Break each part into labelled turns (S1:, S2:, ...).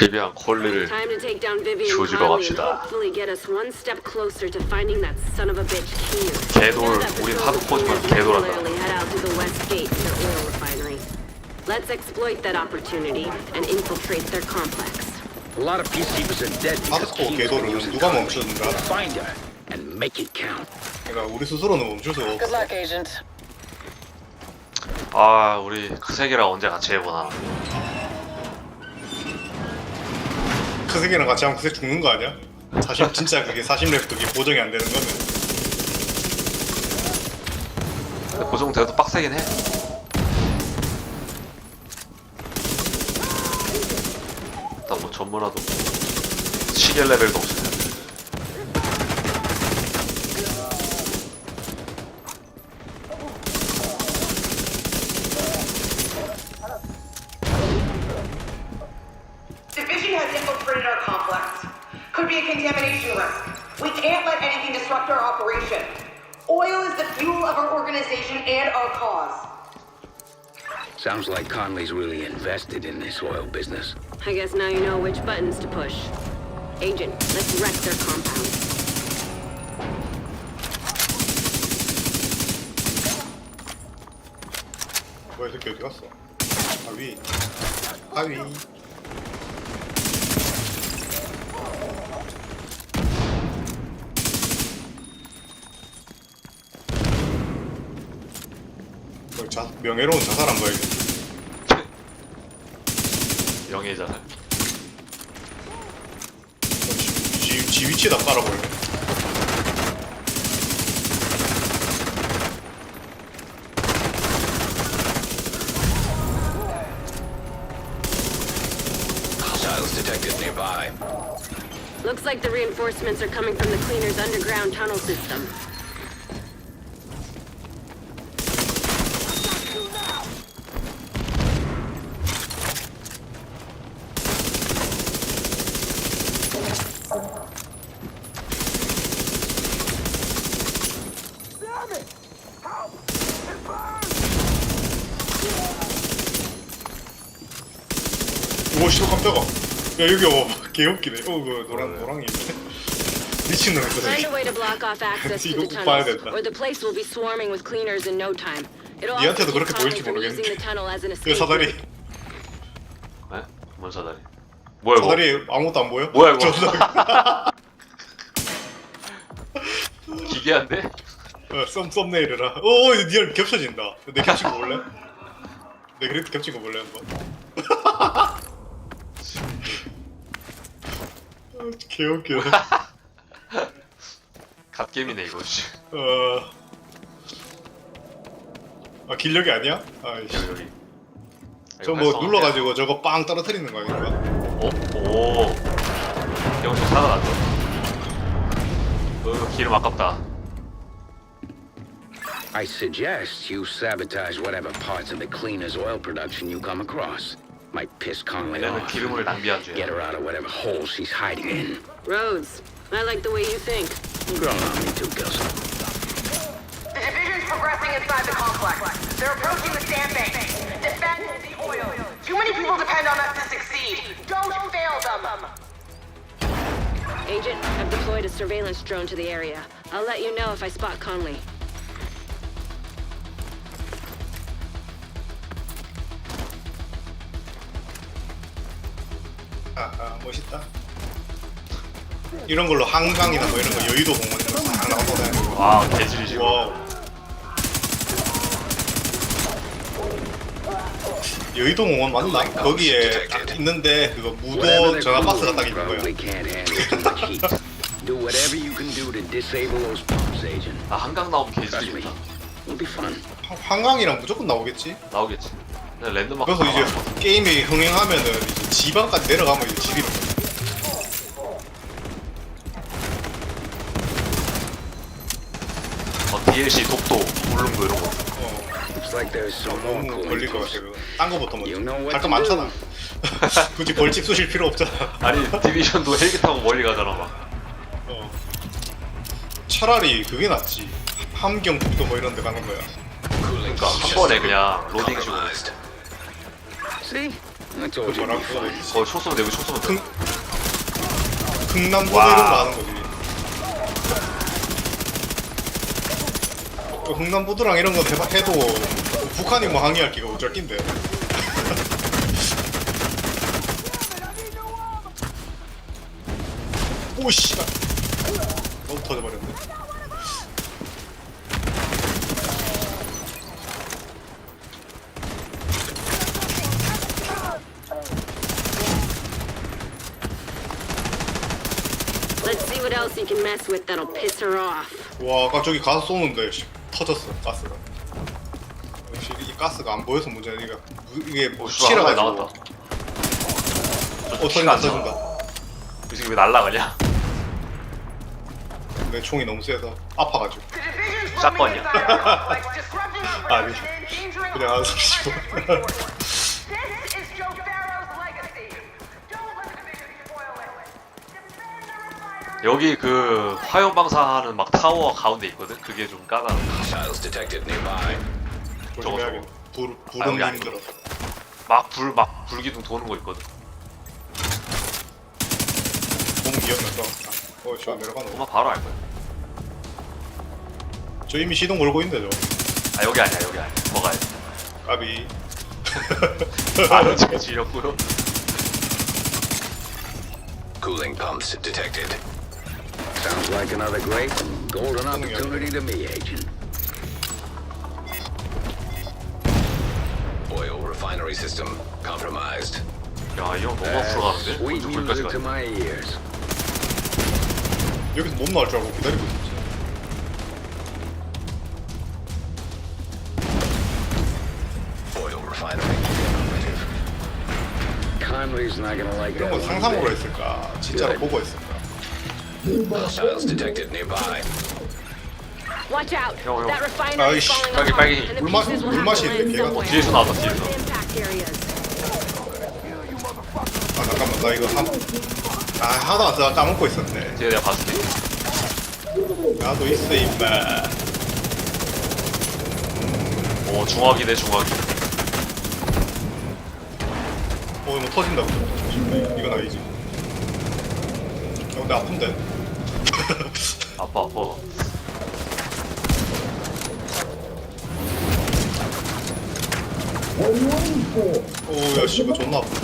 S1: 비비안 콜리를
S2: Time to take down Vivian
S1: 조지러
S2: Conley and
S1: 갑시다.
S2: hopefully get us one step closer to finding that son of a bitch here.
S1: 개돌,
S2: That
S1: 우린 꼬지만
S2: cleaners
S1: 개돌한다.
S2: regularly head out through the west gate to their oil refinery. Let's exploit that opportunity and infiltrate their complex.
S3: A lot of peacekeepers are dead because
S4: 하드코어
S3: Keen's been
S4: 궤도를
S3: using
S4: 누가
S3: Conley.
S4: 멈추는가?
S3: Find her and make it count.
S4: 그러니까 우리 스스로는 멈출 수가
S5: Good
S4: 없어.
S5: luck, Agent.
S1: 아 우리 그 세계랑 언제 같이 해보나
S4: 크색이랑 같이 하면 크색 죽는 거 아니야? 사실 진짜 그게 40렙 그게 보정이 안 되는 거면
S1: 근데 고정돼도 빡세긴 해. 일단 뭐 전문화도 시계 레벨도 없으면
S3: Sounds like Conley's really invested in this oil business.
S2: I guess now you know which buttons to push. Agent, let's wreck their compound.
S4: 뭐야 새끼 어디 갔어? 아위 아위 자, 명예로운 자살 한 거야
S1: 영예 자살
S4: 지, 지 위치에다 깔아볼래
S3: Hostiles detected nearby.
S2: Looks like the reinforcements are coming from the cleaner's underground tunnel system.
S4: 오 씨발 깜짝아 야 여기 어 개웃기네 노랑이
S2: Find a way to block off access to
S4: 이거
S2: the
S4: 봐야
S2: tunnels,
S4: 된다.
S2: or the place will be swarming with cleaners in no time. It'll also
S4: 니한테도
S2: keep
S4: 그렇게 보일지
S2: from using
S4: 모르겠는데.
S2: the tunnel as an
S4: 그
S2: escape
S4: 사다리
S2: route.
S1: 에? 뭔 사다리 뭐야 이거
S4: 사다리 아무것도 안 보여?
S1: 뭐야, 이거? 기괴한데?
S4: 어, 썸 썸네일이라 오 이거 리얼 겹쳐진다 내 겹친 거 볼래? 내 그래도 겹친 거 볼래 한번? 아, 개웃겨
S1: 갓게임이네 이거 씨
S4: 어... 아 길력이 아니야? 아이씨
S1: 여기 여기
S4: 저뭐 눌러가지고 저거 빵 떨어뜨리는 거 아닌가?
S1: 오? 오 영수 살아났죠 어 기름 아깝다
S3: I suggest you sabotage whatever parts of the cleaner's oil production you come across. Might piss Conley
S1: 얘는
S3: off.
S1: 기름을 낭비한
S3: Get
S1: 죄야
S3: her out of whatever hole she's hiding in.
S2: Rhodes, I like the way you think.
S3: Grown on me too, Gilson.
S6: The division's progressing inside the complex. They're approaching the sandbank. Defend the oil. Too many people depend on us to succeed. Don't fail them.
S2: Agent, I've deployed a surveillance drone to the area. I'll let you know if I spot Conley.
S4: 이런 걸로 한강이나 뭐 이런 거 여의도 공원 이런 거싹 나오고 다니고
S1: 와 개질이지
S4: 와우. 여의도 공원 맞나? 거기에 딱 있는데 그거 무도
S3: they're
S4: 전화 박스가
S3: cooling
S4: 딱 있는 거야
S3: can't handle too much heat. Do whatever you can do to disable those pumps, Agent.
S1: 아 한강 나오면.
S4: 한- 한강이랑 무조건 나오겠지?
S1: 나오겠지. 그냥 랜드마크
S4: 그래서 이제. 게임이 흥행하면은 이제 지방까지 내려가면 이제 집이
S1: 어, DLC 독도 울릉도 이런 거
S4: 어,
S3: Looks like there's some more
S4: 너무 걸릴 것 같아 딴 거부터 먼저
S3: You know what
S4: 할거
S3: to
S4: 많잖아 굳이 벌집 쏘실 필요 없잖아
S1: 아니 디비전도 헬기 타고 멀리 가잖아 막
S4: 어. 차라리 그게 낫지 함경 북도 뭐 이런 데 가는 거야
S1: 그러니까 한 번에 그냥 로딩 식으로
S3: See? I told you.
S4: 뭐라
S3: it'd be fun.
S1: 거의 총 쏘면 되고 총 쏘면 돼.
S4: 흥남보도
S1: 와.
S4: 이런 거 하는 거지. 그 흥남보드랑 이런 거 해봐, 해도 북한이 뭐 항의할 기가 어쩔 낀데. 오 씨발. 너무 터져버렸네.
S2: Let's see what else you can mess with that'll piss her off.
S4: 와, 아까 저기 가서 쏘는데 씨, 터졌어 가스가. 역시 이 가스가 안 보여서 문제야. 이게 무- 이게
S1: 오,
S4: 뭐
S1: 씨발, 한 마리
S4: 치라가지고.
S1: 나왔다.
S4: 어, 터진다,
S1: 안 나.
S4: 터진다.
S1: 이 새끼 왜 날라가냐?
S4: 내 총이 너무 세서 아파가지고.
S1: 샷건이야.
S4: 아니, 그냥 안 쏘시고.
S6: This is Joe Farrow's legacy. Don't let the division spoil it. Defend the refinery.
S1: 여기 그 화염 방사하는 막 타워 가운데 있거든. 그게 좀 까다로워.
S3: Detected nearby.
S4: 조심해야겠네. 불,
S1: 아,
S4: 불은
S1: 여기 아니고.
S4: 힘들어.
S1: 막불 막 불기둥 도는 거 있거든.
S4: 몸 기억났어. 어, 저 내려가노.
S1: 그만 바로 알 거야.
S4: 저 이미 시동 걸고 있는데,
S1: 아 여기 아니야 여기 아니야. 더 가야 돼.
S4: 저. 까비.
S1: 아 지금 지렸고요.
S3: Cooling pumps detected. Sounds like another great golden opportunity to me, Agent. Oil refinery system compromised.
S1: 야 이형 너무 앞으로 가는데?
S3: Sweet
S1: 먼저 불까지
S3: music to
S1: 가네.
S3: my ears.
S4: 여기서 못 나올 줄 알고 기다리고 있었지.
S3: Oil refinery. Conley's not gonna like
S4: 이런
S3: that.
S4: 건
S3: one
S4: 상상으로
S3: bit.
S4: 했을까? 진짜로. 보고 했을까?
S3: Missiles detected nearby.
S2: Watch out!
S1: Yo, yo.
S2: That refinery is
S4: Aish,
S2: falling
S1: 빨리,
S2: apart,
S1: 빨리.
S2: and the
S4: 물 마-
S2: pieces will
S4: 물
S2: have to
S4: 마시는데
S2: land
S4: 걔가
S2: somewhere.
S1: 뒤에서 나왔다, 뒤에서.
S2: impact areas?
S4: 아, 잠깐만. 나 이거 한. 아, 하도 안 쓰다 까먹고 있었네.
S1: 뒤에 내가 봐줄게.
S4: 나도 있어, 임마.
S1: 오 중화기네 중화기.
S4: 어, 이거 터진다고. 조심해. 이건 아니지. 어, 근데 아픈데?
S1: 아파 아파.
S4: 오, 야, 씨발, 존나 아픈데.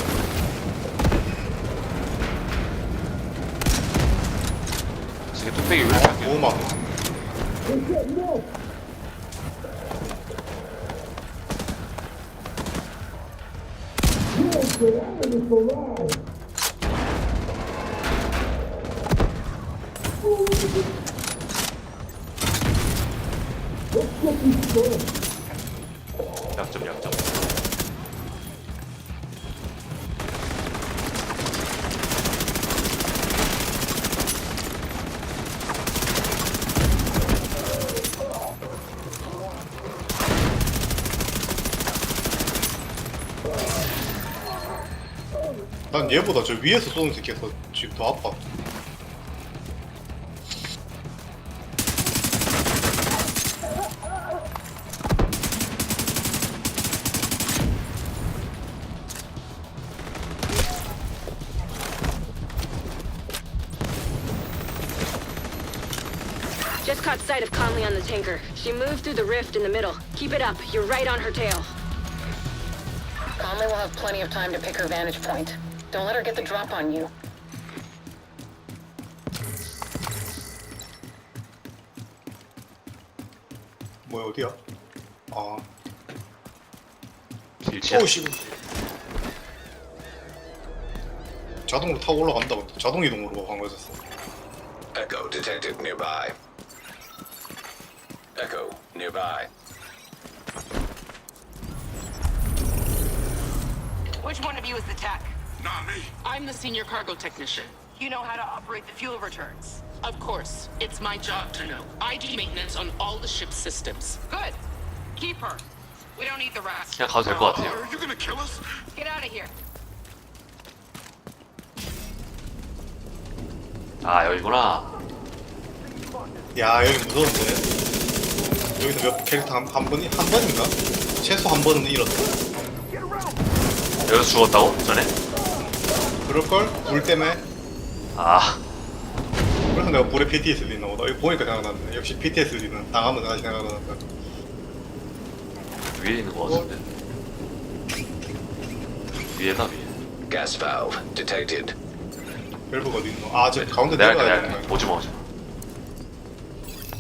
S1: 지금 뚝배기 왜 이렇게 안 깨?
S4: 너무 막.
S1: 약점 약점.
S4: 난 얘보다 저 위에서 쏘는 새끼가 더, 지금 더 아파.
S2: sight of Conley on the tanker. She moved through the rift in the middle. Keep it up. You're right on her tail.
S5: Conley will have plenty of time to pick her vantage point. Don't let her get the drop on you.
S4: 뭐야, 어디야? 아.
S1: 길치야.
S4: 오, 씨발. 자동으로 타고 올라간다, 근데. 자동 이동으로 간 거였어.
S3: Echo detected nearby. Echo nearby.
S6: Which one of you is the tech?
S7: Not me. I'm the senior cargo technician.
S6: You know how to operate the fuel returns.
S7: Of course, it's my job to know. I do maintenance on all the ship's systems.
S6: Good. Keep her. We don't need the rest.
S1: 그냥 가도 될 것 같아요.
S7: Are you gonna kill us?
S6: Get out of here.
S1: 아 여기구나.
S4: 야, 여기 무서운데. 여기서 몇 캐릭터 한, 한 번이, 한 번인가? 최소 한 번은 잃었어.
S1: 여기서 죽었다고? 전에?
S4: 그럴걸? 불 때문에
S1: 아
S4: 그래서 내가 불에 PTSD 있나 보다 이거 보니까 생각났네 역시 PTSD는 당하면 다시 생각난다
S1: 위에 있는 거 같은데 위에다 위에
S3: Gas valve detected.
S4: 밸브가 어디 있노? 아, 저 가운데
S1: 내가
S4: 내려가야 되는 거야.
S1: 오지마 오지마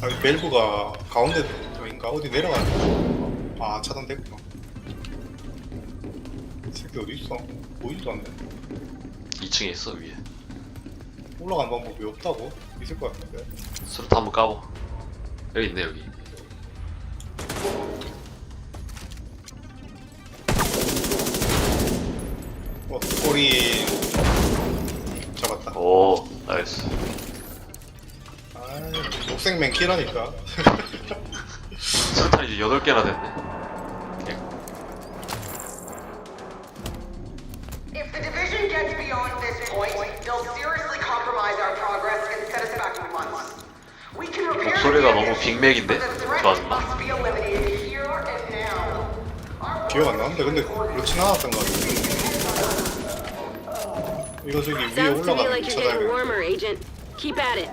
S4: 아니, 밸브가 가운데 인가 어디 내려가야 돼? 아, 차단됐구나. 이 새끼 어디 있어? 보이지도 않네.
S1: 2층에 있어 위에
S4: 올라가는 방법이 없다고? 있을 것 같은데.
S1: 수류탄 한번 까보 여기 있네 여기
S4: 어, 꼬리 잡았다.
S1: 오 나이스
S4: 아, 녹색맨 키라니까.
S1: 수류탄 이제 8개나 됐네
S6: If the division gets beyond this point, they'll seriously compromise our progress and set us back months. We can repair
S1: 목소리가
S6: the
S1: 너무 빅맥인데?
S6: but the threat
S1: 좋아졌나?
S6: must be eliminated here and now. Our
S4: 기억 안 나는데, 근데 그렇진 않았던 것 같아. 이거 저기 위에
S2: Sounds to me
S4: 올라가는
S2: like you're getting
S4: 찾아야
S2: warmer, Agent. Keep at it.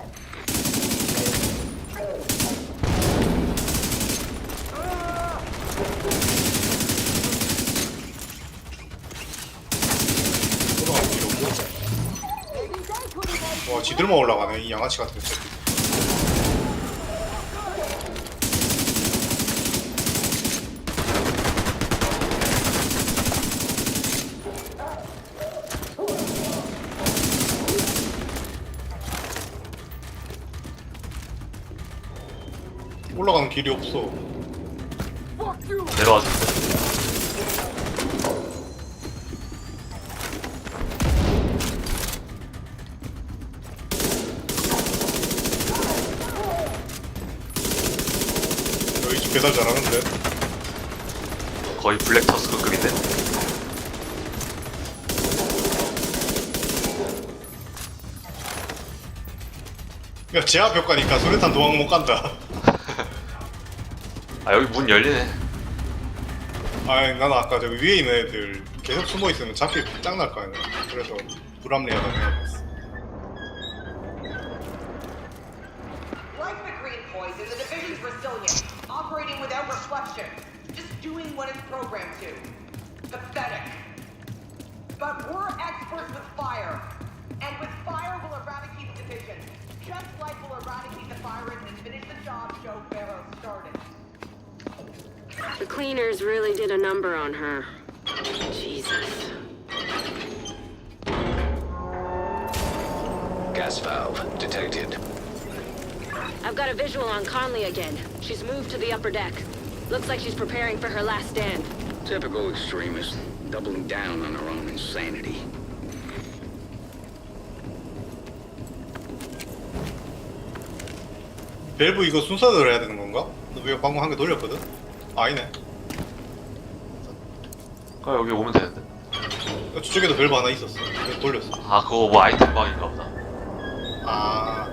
S4: 올라가는 필요 없고. 와, 지들만 올라가네, 이 양아치 같은 새끼. 올라가는 길이 없어.
S1: 내려와 줄게
S4: 야, 제압 효과니까 소리탄 도망 못 간다.
S1: 아 여기 문 열리네
S4: 아니, 난 아까 저기 위에 있는 애들 계속 숨어 있으면 잡기 짱날 거 아니야. 그래서 불합리하다 생각했어.
S6: Like the green poison, the division's resilient, operating without reflection, just doing what it's programmed to. Pathetic. But we're experts with fire, finish the job Joe Barrow started.
S2: The cleaners really did a number on her. Jesus.
S3: Gas valve detected.
S2: I've got a visual on Conley again. She's moved to the upper deck. Looks like she's preparing for her last stand.
S3: Typical extremist, doubling down on her own insanity.
S4: 밸브 이거 순서대로 해야 되는 건가? 너왜 방금 한 개 돌렸거든? 아니네.
S1: 아 여기 오면 되는데
S4: 어, 저쪽에도 밸브 하나 있었어. 그래서 돌렸어.
S1: 아 그거 뭐 아이템 방인가 보다
S4: 아.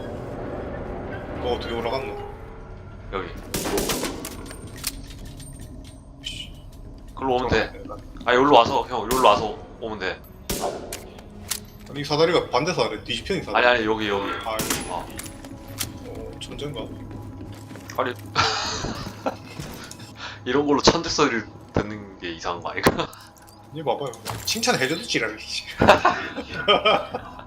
S4: 너 어떻게 올라갔노?
S1: 여기 글로 오면 돼아 여기로 와서 형 여기로 와서 오면 돼
S4: 아니 이 사다리가 반대 사다리 뒤집혀진 사다리.
S1: 아니 아니 여기 여기
S4: 아,
S1: 어.
S4: 어, 천재인가?
S1: 아니 이런 걸로 천재 소리를 듣는 게 이상한 거 아닌가?
S4: 이거 봐봐요. 칭찬해줘도 지랄이지.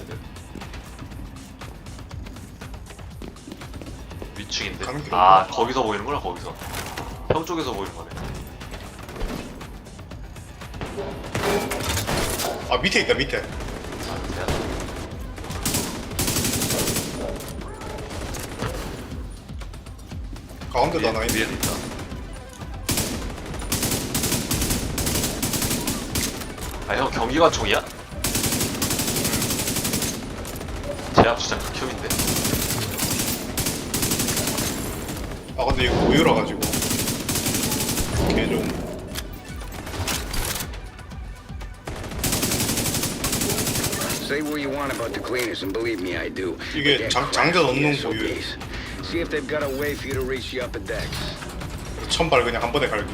S1: 이제 위층인데? 아 거기서 보이는구나 거기서. 형 쪽에서 보이는 거네.
S4: 아 밑에 있다 밑에.
S1: 아,
S4: 가운데다 나 있네.
S1: 있다. 아 형 경기관총이야? 제압 진짜 극혐인데.
S4: 아 근데 이거 고유라 가지고 개좀
S3: Say what you want about the cleaners, and believe me, I do.
S4: 이게
S3: But they're
S4: 장- 장전
S3: crafty
S4: 없는
S3: SOBs. See if they've got a way for you to reach the upper decks.
S4: 천발 그냥 한 번에 갈기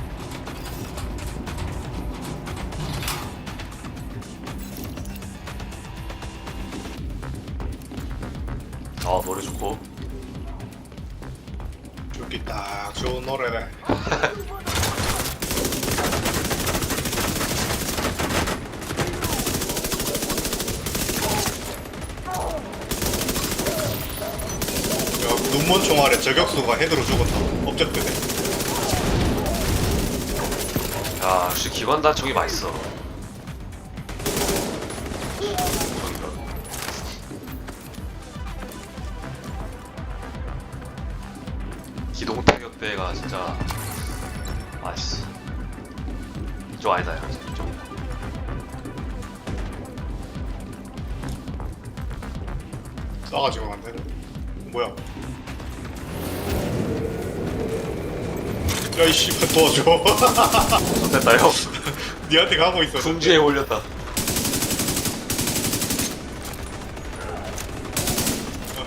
S1: 아 노래 좋고.
S4: 좋기 딱 좋은 노래네 야, 눈먼 총알에 저격수가 헤드로 죽었다 업적되네
S1: 야 역시 기관단총이 맛있어. 타격대가 진짜 맛있어. 이쪽 아니다 야 이쪽.
S4: 싸가지고 안 되네 뭐야 야 이 씨발 도와줘
S1: 됐다 형.
S4: 니한테 가고 있어
S1: 궁지에 올렸다.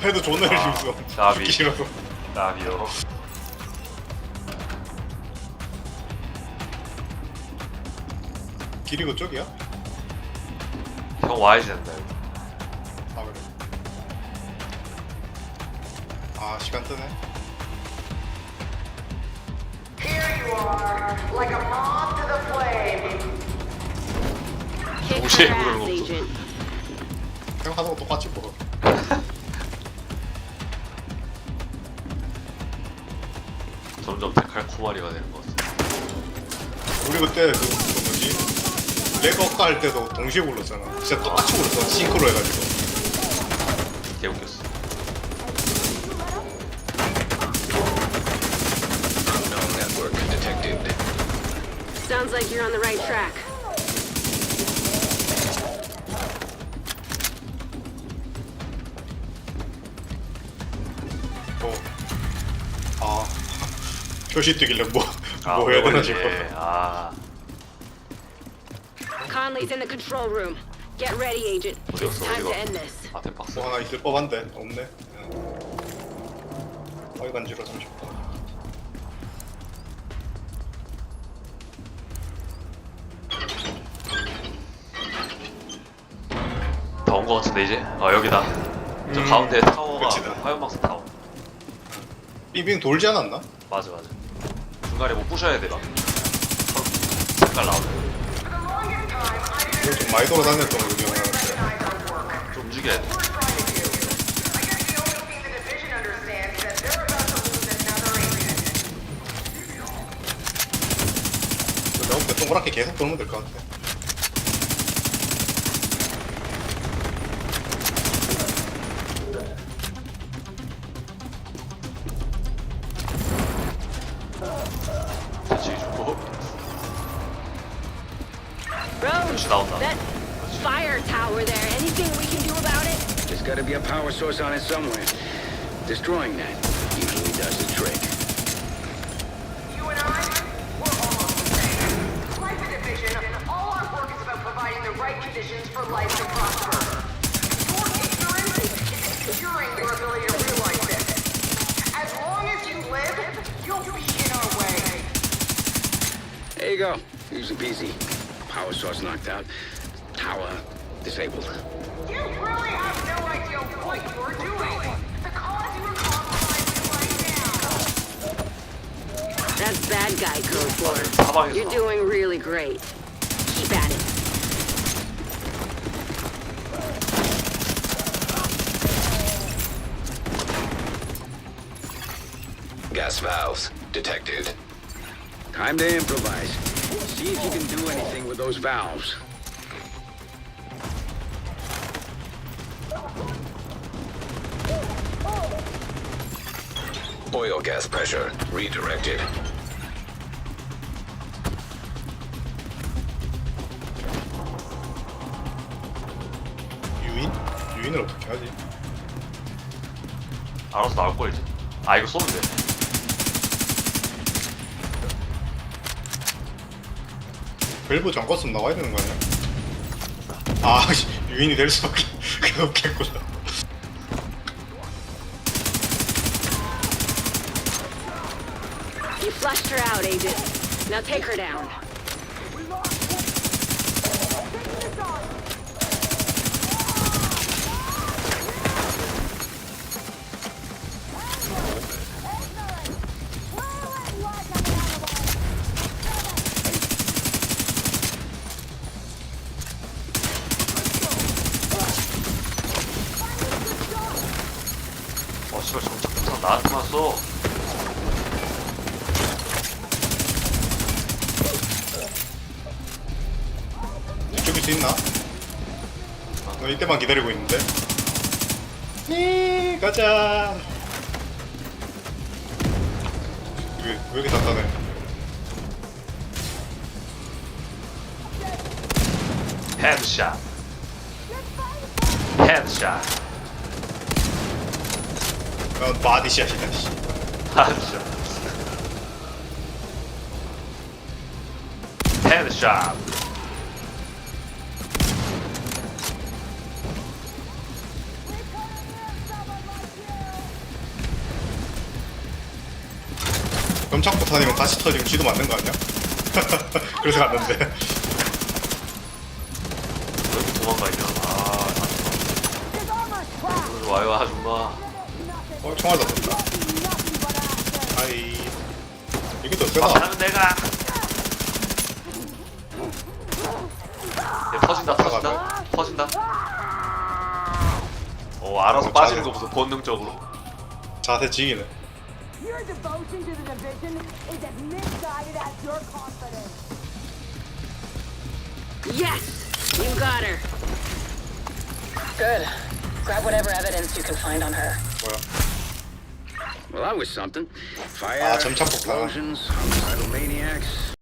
S4: 헤드 존나
S1: 아,
S4: 열심히 써
S1: 나비.
S4: 죽기 싫어서
S1: 나비요.
S4: 길이 그쪽이야?
S1: 형 와야지 된다 이거.
S4: 아 그래 아 시간 뜨네
S6: Here you are, like a moth to the flame.
S2: Kick
S1: 동시에 물을.
S2: Agent.
S4: 형 하는 거 똑같이 뭐
S1: 점점 데칼코마리가 되는 것 같아.
S4: 우리 그때 그, 렉업가 할 때도 동시에 불렀잖아 진짜 똑같이 불렀어 싱크로 해가지고
S1: 개 웃겼어.
S3: Unknown network detected.
S2: Sounds like you're on the right track.
S4: 뭐 아 표시 뜨길래 뭐,
S1: 아,
S4: 뭐 해야 되나 싶어.
S1: 아,
S2: Conley's in the control room. Get ready, Agent.
S1: 어디
S2: It's
S1: 갔어?
S2: time to end this.
S1: 아템박스.
S4: 뭐 하나 있을 법한데 없네 빨간지로 30분
S1: 다온것 같은데 이제? 아 여기다. 저
S4: 음,
S1: 가운데 타워가
S4: 끝이다.
S1: 화염방사 타워.
S4: 빙빙 돌지 않았나?
S1: 맞아 맞아. 중간에 뭐 부셔야 돼 막. 색깔 나오네.
S4: 좀 많이 돌아다녔던 걸로 기억나는데
S1: 좀 움직여야 돼.
S4: 내가 볼때 동그랗게 계속 돌면 될 것 같아
S3: source on it somewhere. Destroying that usually does the trick.
S6: You and I, we're almost the same. Like the division, all our work is about providing the right conditions for life to prosper. Your ignorance is obscuring your ability to realize this. As long as you live, you'll be in our way.
S3: There you go. Easy peasy. Power source knocked out. Tower disabled.
S6: You really have no
S2: that's bad guy code for. You're
S1: yourself.
S2: doing really great. Keep at it.
S8: Gas valves detected.
S3: Time to improvise. See if you can do anything with those valves.
S8: Oil gas pressure redirected.
S4: 유인? 유인을 어떻게 하지?
S1: 알아서 나올 걸 이제. 아 이거 쏘면 돼.
S4: 밸브 잠궜으면 나와야 되는 거 아니야? 아 씨, 유인이 될 수밖에 없겠구나
S2: flushed her out, Agent. Now take her down.
S4: 너 이때만 기다리고 있는데 이 가자 왜, 왜 이렇게 단단해
S1: 헤드샷. 헤드샷.
S4: 어, 바디샷이다 씨.
S1: 헤드샷. 헤드샷.
S4: 점착부 타니면 다시 터지면 쥐도 맞는 거 아니야? 그래서 갔는데
S1: 왜 이렇게 도망가 있냐? 아, 오늘 와요 아줌마.
S4: 어 총알 던졌다 아이 이게 더 세다
S1: 막하면 내가. 얘 터진다, 터진다, 터진다. 어, 알아서 빠지는 거 보소 본능적으로.
S4: 자세 지기네
S9: Your devotion to the division is as misguided as your confidence.
S2: Yes! You got her.
S5: Good. Grab whatever evidence you can find on her.
S4: Well.
S3: Well, that was something. Fire,
S4: some
S3: explosions, homicidal maniacs,